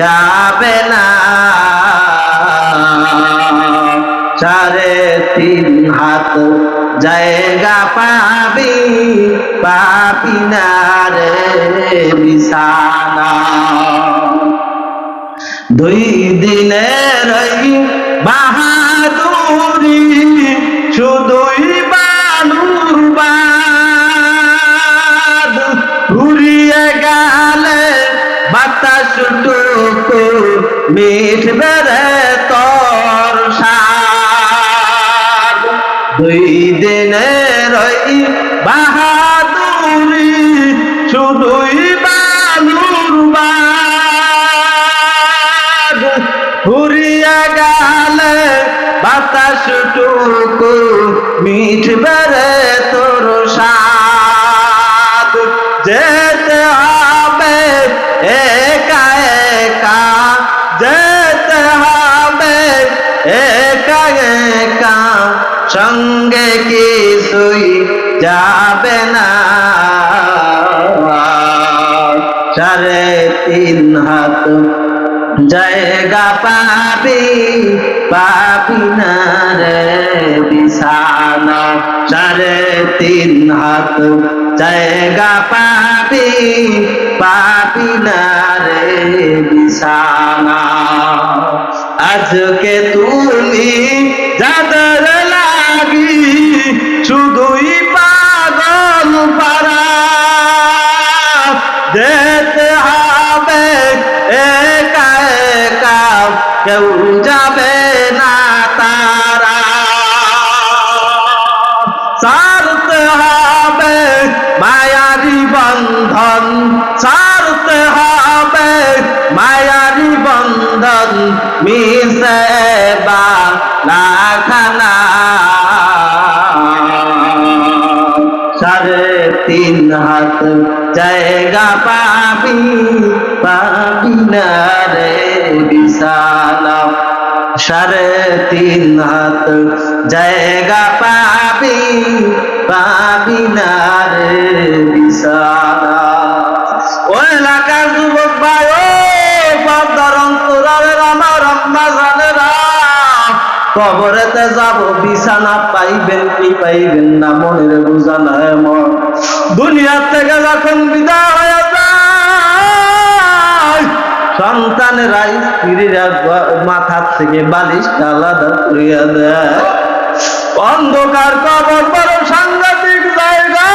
যাবে না। সাড়ে তিন হাত জায়গা পাবি পাবি না রে বিছানা। দুই দিনের বাহাদুরি, শুধুই বাতাস টুকু মিঠবে রে তোর সাদ যেতে হবে একা একা, যেতে হবে একা একা। সঙ্গে কিছুই যাবে না। সাড়ে তিন হাত জায়গা পাবি পাবি না রে বিছানা, সাড়ে তিন হাত জায়গা পাবি পাবি বিছানা। আজকে তুমি যাদের লাগি, শুধুই পাগল পারা যেতে কেউ যাবে না তারা। সারতে হবে মায়ারি বন্ধন সারতে হবে মায়ারি বন্ধন, মিশে বা লাখানা সাড়ে তিন হাত জায়গা পাবি পাবি না। জায়গা পাবি পাবি না রে বিশালা যুবক কবরেতে যাব, বিছানা পাইবেন কি পাইবেন না, মনের বোঝা না এমন দুনিয়া থেকে যখন বিদায় হয়ে সন্তানেরা স্ত্রীরা মাথার থেকে বালিশটা আলাদা করিয়া দেয়। অন্ধকার কবর বড় সাংঘাতিক জায়গা,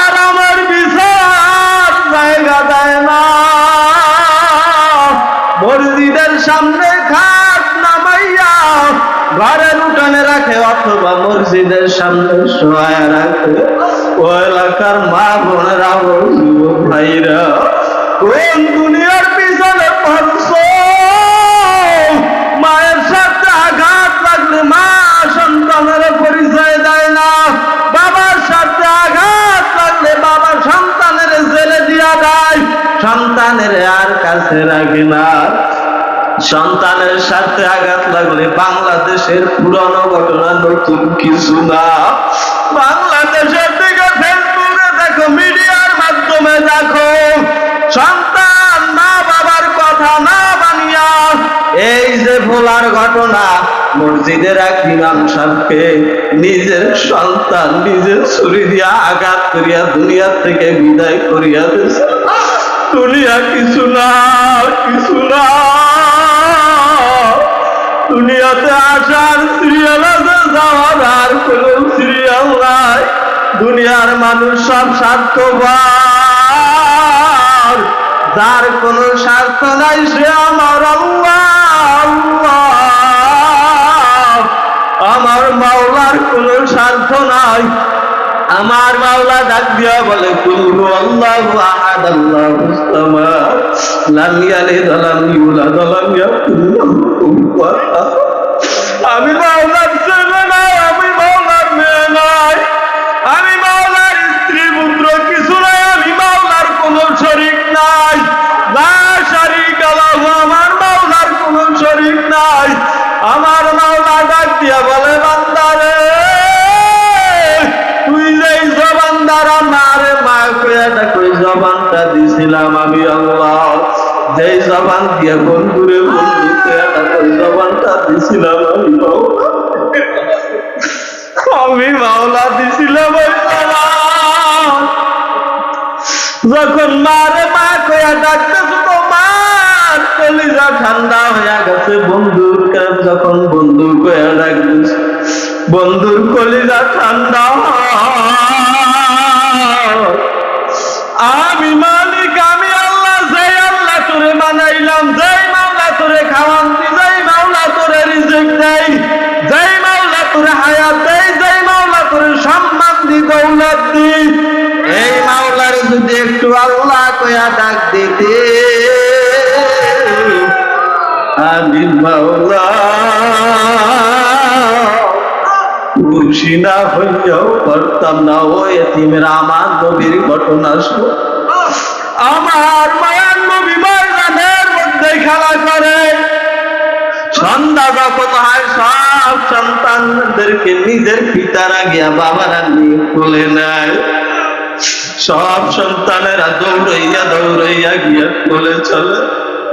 আর আমার বিছানার জায়গা দেয় না। মসজিদের সামনে খাট নামাইয়া ঘরের উঠানে রাখে, অথবা মসজিদের সামনে শোয়া রাখে। ও এলাকার মা বোনেরা যুবক কোন দুনিয়ার পিছনে পড়ছো। মায়ের সাথে আঘাত লাগলে মা সন্তানের পরিচয় দেয় না। বাবার সাথে আঘাত লাগলে বাবা সন্তানের জেলে দিয়া দেয়। সন্তানের আর কাছে রাখে না। সন্তানের সাথে আঘাত লাগলে বাংলাদেশের পুরনো ঘটনা নতুন কিছু না। বাংলাদেশের দিকে ফেসবুকে দেখো, মিডিয়ার মাধ্যমে দেখো এই যে ভোলার ঘটনা, মসজিদের এক ইমাম সাহেবকে নিজের সন্তান, নিজের ছুরি দিয়া আঘাত করিয়া দুনিয়া থেকে বিদায় করিয়া দিয়েছে। দুনিয়া কিছু না কিছু না। দুনিয়াতে আসার সিরিয়াল আছে, যাওয়ার আর কোন সিরিয়াল নাই। দুনিয়ার মানুষ সব স্বার্থবার যার কোন স্বার্থ নাই, সে আমার আল্লাহ। আল্লাহ। আমার মাওলার কোন স্বার্থ নাই। আমার মাওলা ডাক দিয়া বলে, কুলহু আল্লাহু আহাদ আল্লাহুস সামাদ। লাম ইয়ালিদ ওয়া লাম ইউলাদ ওয়া আমি মাওলার দিয়া বলে, বান্দারে, তুই যে জবান দ্বারা মারে মা কই জবানটা দিছিলাম আমি আল্লাহ। যে গিয়া বন্ধুরে বন্ধুকে আমার জবানটা দিছিলাম আমি। আমি মাওলা দিছিলাম যখন মারে মা কয়া ডাকতেছ তো মার কলিজা ঠান্ডা হইয়া গেছে বন্ধুর কাছে যখন বন্ধু কয়া ডাকতেছ বন্ধুর কলিজা ঠান্ডা আমি মালিক, আমি আল্লাহ, যেই আল্লাহ তোরে বানাইলাম, যেই মাওলা তোরে খাওয়ান্তি যেই মাওলা তোরে রিজিক দেই, যেই মাওলা তোরে হায়াত দেই, যেই মাওলা তোরে সম্মান দি দৌলত দি এই মাওলার যদি একটু আল্লাহ কয়া ডাক দিতে মাওলা। খুশি না পারতাম না ও এতিমের আমার নবীর ঘটনা আমার মায়ার নবী মধ্যে খেলা করে। সন্ধ্যা যখন হয়, সব সন্তানদেরকে নিজের পিতারা গিয়া বাবারা নিয়ে তুলে নেয়। সব সন্তানেরা দৌড়াইয়া দৌড়াইয়া গিয়া তুলে চলে।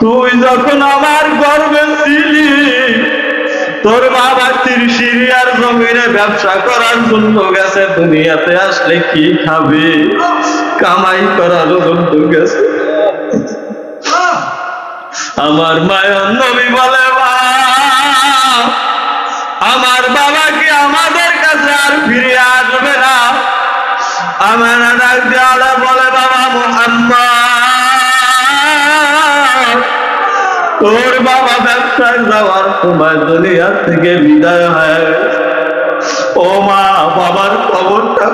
তুই যখন আমার গর্বে ছিলি, তোর বাবা তিরশিরিয়ার জমিনে ব্যবসা করার জন্য গেছে, দুনিয়াতে আসলে কি খাবে? কামাই করার জন্য গেছে। আমার মায়ের নবী বলে আমার বাবা কি আমাদের কাছে আর ফিরে আসবে না। আমার বলে, বাবা মোহাম্মদ, তোর বাবা ব্যবসায় যাওয়ার সময় দুনিয়া থেকে বিদায় হয়ে। ও মা, বাবার খবরটা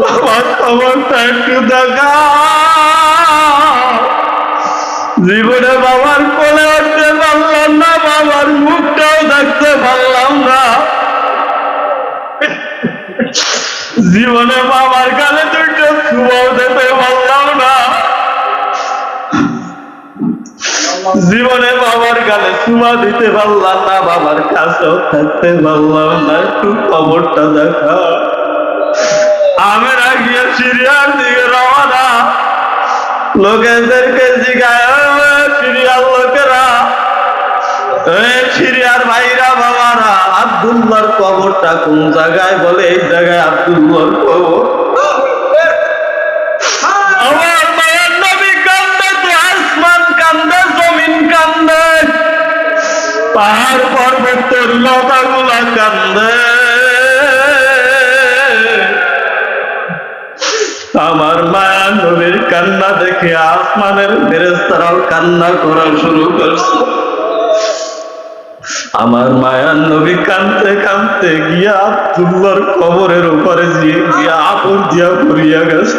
বাবার খবরটা একটু দেখা জীবনে বাবার কোলে উঠতে পারলাম না, বাবার মুখটাও দেখতে পারলাম না জীবনে বাবার কালে দুটো সুবাও দিতে পারলাম না। জীবনে বাবার গালে চুমা দিতে পারলাম না বাবার কাছেও থাকতে পারলাম না একটু খবরটা দেখা। আমরা গিয়ে সিরিয়ার দিকে রওনা। লোকেদেরকে জিগায় "ও, সিরিয়ার লোকেরা সিরিয়ার বাবারা আব্দুল্লাহর কবরটা কোন জায়গায় বলে? এই জায়গায় আব্দুল্লাহর কবর। আমার জমিন পাহাড় পর্বতের লতাগুলা কান্দে। আমার মায়া নবীর কান্না দেখে আসমানের ফেরেস্তারাও কান্না করা শুরু করছে। আমার মায়ার নবী কানতে কানতে গিয়া আব্দুল্লাহর কবরের উপরে গিয়া আপন দিয়া পড়িয়া গেছে।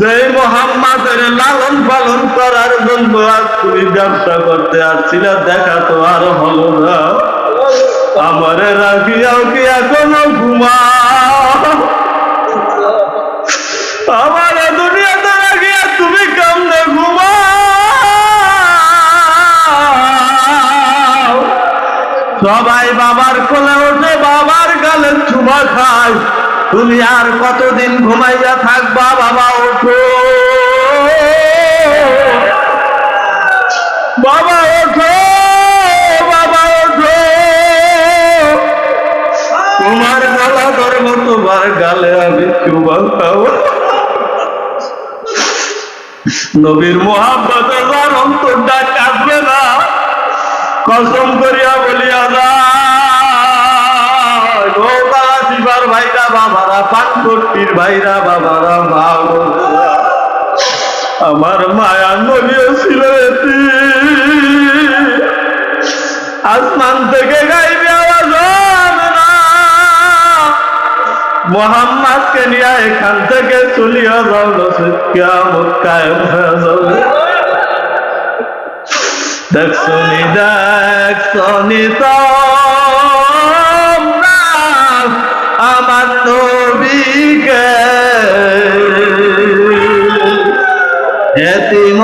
যে মোহাম্মদের লালন পালন করার জন্য তুমি ব্যবসা করতে দেখা তো আর হলো না। আমারে রাখিয়াও কি এখনও ঘুমা তুমি সবাই বাবার কোলে ওঠে, বাবার গালে চুমা খায়। তুমি আর কতদিন ঘুমাইয়া থাকবা, বাবা, ওঠো। বাবা ওঠো বাবা, ওঠো। তোমার গলা ধর্ম তোমার গালে আমি চুমা খাব। নবীর মোহাম্মতে যার অন্তরটা কাঁদবে না। কসম করিয়া বলিয়া ও দিবার ভাইরা বাবারা, পানপট্টির ভাইরা বাবারা, মা আমার মায়া নবীও ছিল আসমান থেকে গাইবে মোহাম্মদকে নিয়ে এখান থেকে চলিয়া যাও কিয়ামত কায়েম হয়ে যাবে। দেখছনি দেখছনি তোমরা আমার নবীকে। এতিম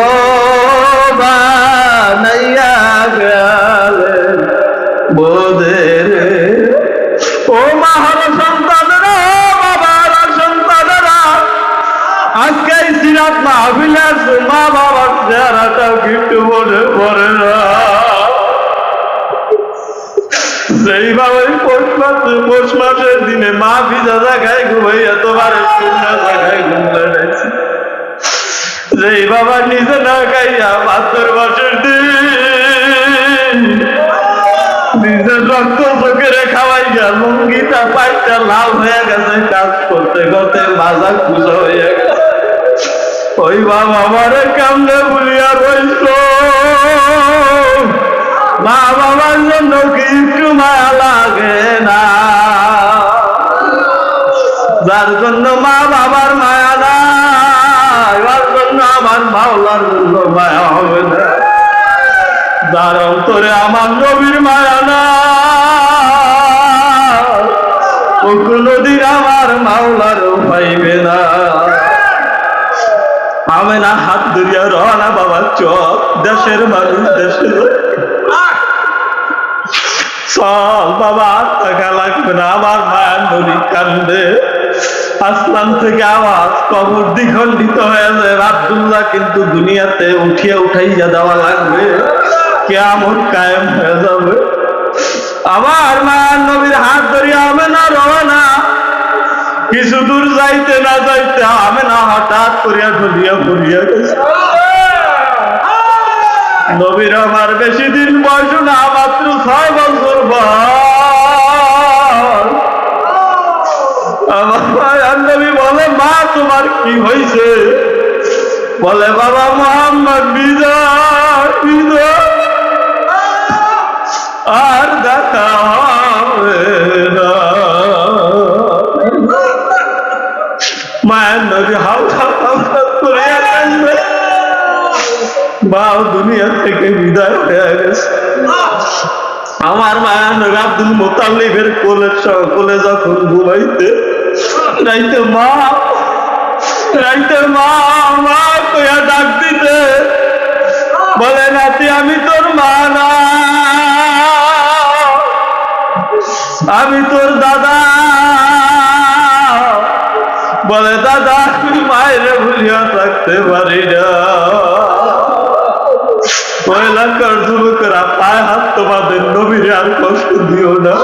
মা বাবার চেহারাটাও কিন্তু মনে পড়ে না পৌষ মাসে পৌষ মাসের দিনে মা ভিজা জায়গায় ঘুমাইয়া তোমার শূন্য জায়গায় ঘুম লাগাইছে যেই বাবা নিজে না খাইয়া বাহাত্তর বছর দিন, নিজের রক্ত চোখের খাওয়াইয়া লুঙ্গিটা পাইটা লাল হয়ে গেছে, কাজ করতে করতে মাজা খুঁজো হয়ে গেছে। ওই বাবা আমারে কামড়ে বলিয়া রইস মা বাবার জন্য কি একটু মায়া লাগে না। যার জন্য মা বাবার মায়া নাই, যার জন্য আমার মাওলার জন্য মায়া হবে না। যার অন্তরে আমার নবীর মায়া না ও কোনদিন আমার মাওলারও পাইবে না। আমি না হাত ধরিয়া রওনা বাবা চপ দেশের মানুষ, দেশের চল বাবা টাকা লাগবে না, আমার মায়ের নদী কান্দে আসলাম থেকে আওয়াজ কবর দ্বিখণ্ডিত হয়ে যায়। কিন্তু দুনিয়াতে উঠিয়ে উঠাইয়া দেওয়া লাগবে। কেমন কায়েম হয়ে যাবে। আমার মায়ের নবীর হাত ধরিয়া হবে না রওনা। কিছু দূর যাইতে না যাইতে আমি না হঠাৎ করিয়া ঢলিয়া পড়িয়া গেছে। নবীর আমার বেশি দিন বয়স না মাত্র ছয় বছর আমার নবী বলে মা তোমার কি হয়েছে বলে বাবা মোহাম্মদ বিজয় বিজয় আর দেখা হবে মায়ের নদী হালকা হালকা করে আসবে বাও দুনিয়া থেকে বিদায় হয়ে গেছে। আমার মায়ের নবী আব্দুল মোতাল্লিবের কোলে কোলে যখন ঘুমাইতে, রাইতে মা রাইতে মা মা ডাক দিতে। বলে, নাতি, আমি তোর মা না। আমি তোর দাদা। বলে দাদা আমি মায়ের ভুলিয়া থাকতে পারি না। পায়ে হাত তোমাদের নবীরে আর কষ্ট দিও না।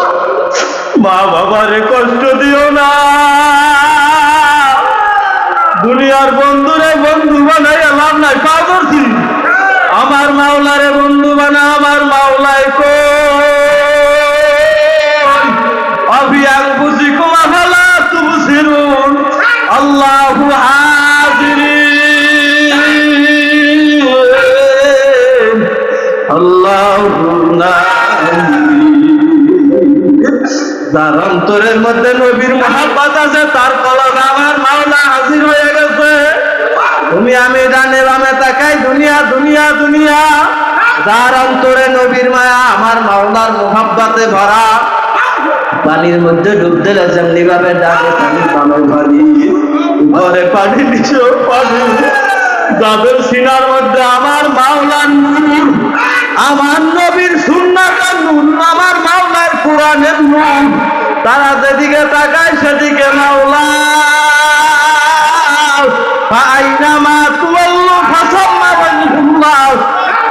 মা বাবারে কষ্ট দিও না। দুনিয়ার বন্ধুরে বন্ধু বানাই লাভ নাই পা করছি আমার মাওলারে বন্ধু বানা, আমার মাওলাই কো অন্তরের মধ্যে নবীর মহাব্বত আছে, তার কলক আমার মাওলা হাজির হয়ে গেছে। তুমি আমি ডানে বামে তাকাই, দুনিয়া দুনিয়া দুনিয়া। যার অন্তরে নবীর মায়া আমার মাওলার মোহাব্বতে ভরা। পানির মধ্যে ডুব দিলে যেমনি ভাবে ডাকে পানি পানো পানি। ঘরে পানি, নিচেও পানি। যাদের সিনার মধ্যে আমার মাওলার নূর, আমার নবীর সুন্নাতের নূর, আমার মাওলার কোরআনের নূর। তারা যেদিকে তাকায় সেদিকে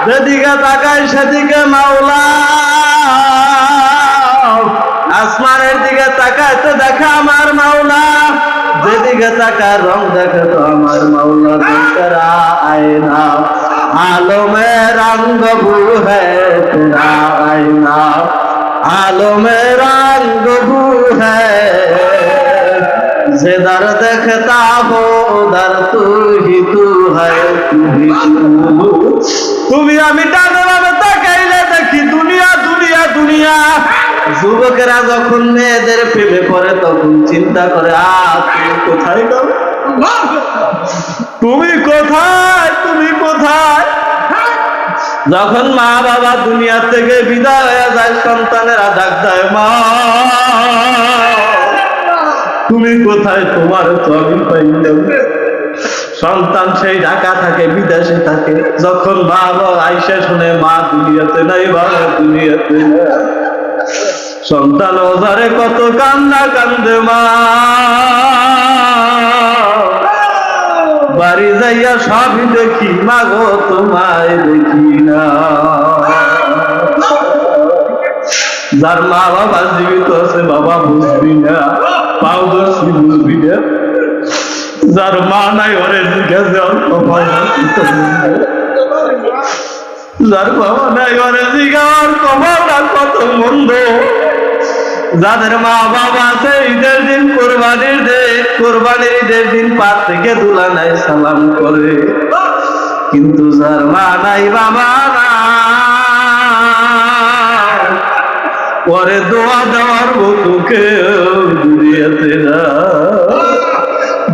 যেদিকে তাকায় সেদিকে মাওলা। আসমানের দিকে তাকায় তো দেখা আমার মাওলা। যেদিকে তাকায় রং দেখে তো আমার মাওলা। দুটারা আয়না আলো মে রঙ্গ ভু হে তেরা আয়না। आलो में रंग भू है जिधर देखता हो उधर तू ही तू है तू ही तू তুমি আমি ডানে বামে তাকাইলে দেখি দুনিয়া দুনিয়া দুনিয়া যুবকেরা যখন মেয়েদের প্রেমে পড়ে তখন চিন্তা করে আ তুমি কোথায় গো তুমি কোথায় তুমি কোথায় যখন মা বাবা দুনিয়া থেকে বিদায় হয়ে যায়, সন্তানেরা ডাক দেয়, মা, তুমি কোথায়? তোমার তো সন্তান সেই ঢাকা থাকে, বিদেশে থাকে। যখন বাবা আইসা শুনে, মা, দুনিয়াতে নাই বাবা দুনিয়াতে সন্তান ওজারে কত কান্না কান্দে, মা বাড়ি যাইয়া সবই দেখি, মাগো তোমায় দেখি না। যার মা বাবা জীবিত আছে, বাবা বুঝবি না, পাও দর্শি বুঝবি না। যার মা নাই, ওরে জিজ্ঞাসা কপাল যার বাবা নাই, ওরে জিজ্ঞাসা কপালটা কত মন্দ। যাদের মা বাবা আছে, ঈদের দিন কোরবানির দিন কোরবানির ঈদের দিন পার থেকে দুলা নাই সালাম করে। কিন্তু যার মা নাই, বাবা পরে দোয়া দেওয়ার মতো কেউ না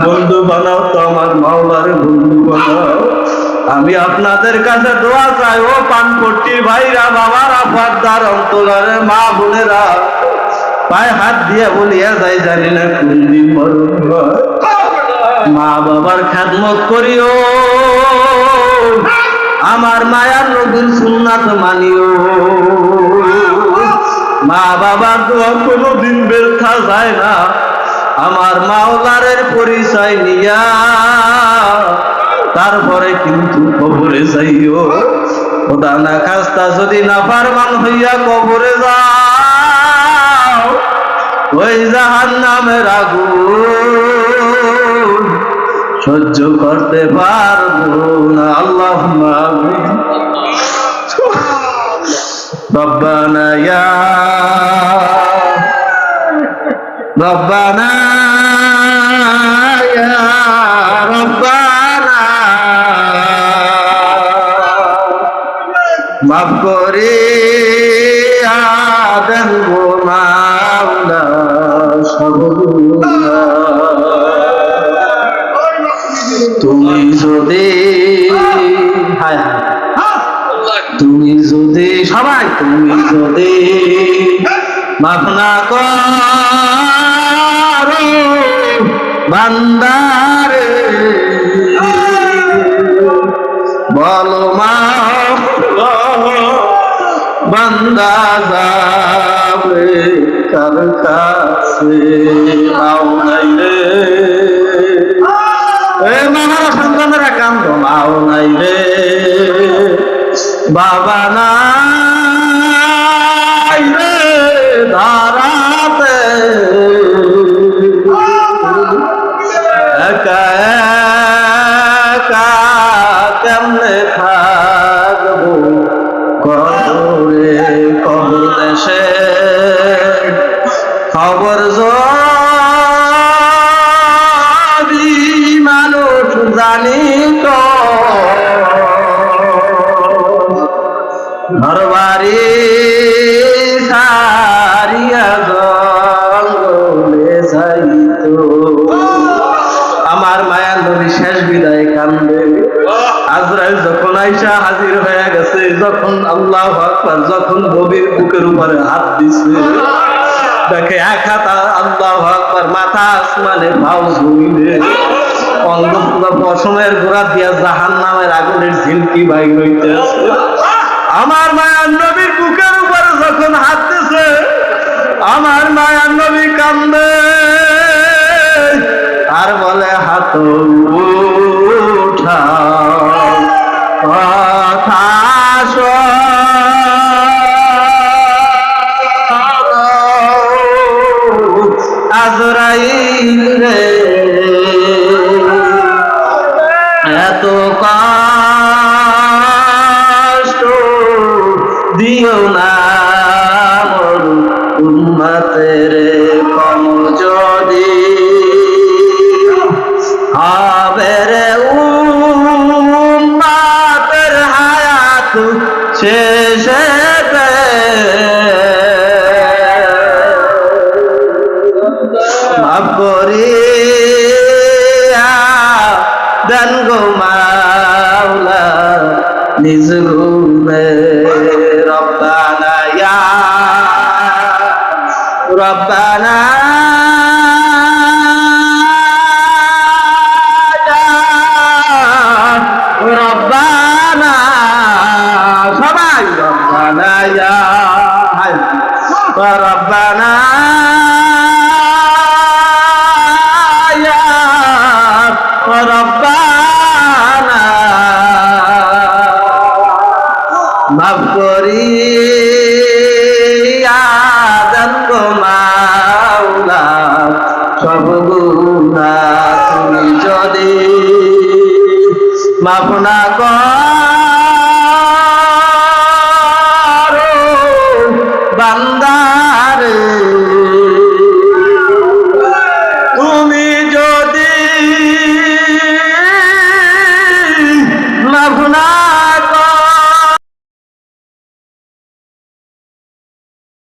বন্ধু বানাও তো আমার মাওলার বন্ধু বানাও। আমি আপনাদের কাছে দোয়া চাই, ও পানপট্টির ভাইরা, বাবারা, পর্দার অন্তরের মা বোনেরা। পায়ে হাত দিয়ে বলিয়া যাই, জানি না কোন দিন মা বাবার খেদমত করিও। আমার মায়ার নবীর সুন্নাত মানিও। মা বাবার দোয়া কোনো দিন ব্যর্থা যায় না। আমার মাওলারের পরিচয় নিয়া তারপরে কিন্তু কবরে যাইও। খোদা না খাস্তা যদি না ফারমান হইয়া কবরে যাও ওই জাহান নামের আগুন সহ্য করতে পারবো না আল্লাহ ربنا يا ربنا বান্দারে। বলো মা, বান্দা যাবে কার কাছে? মাও নাই রে। এ মামারা সন্তানেরা কান্দ মাও নাই রে। বাবা নাই দিছে দেখে এক হাত আল্লাহ আকবার, মাথা আসমানে ভাও ধুইলে। অন্ধকার পশমের গোড়া দিয়া জাহান নামের আগুনের ঝিলকি বাইর হইতেছে। আমার মায়ের নবীর বুকের উপরে যখন হাত শেষে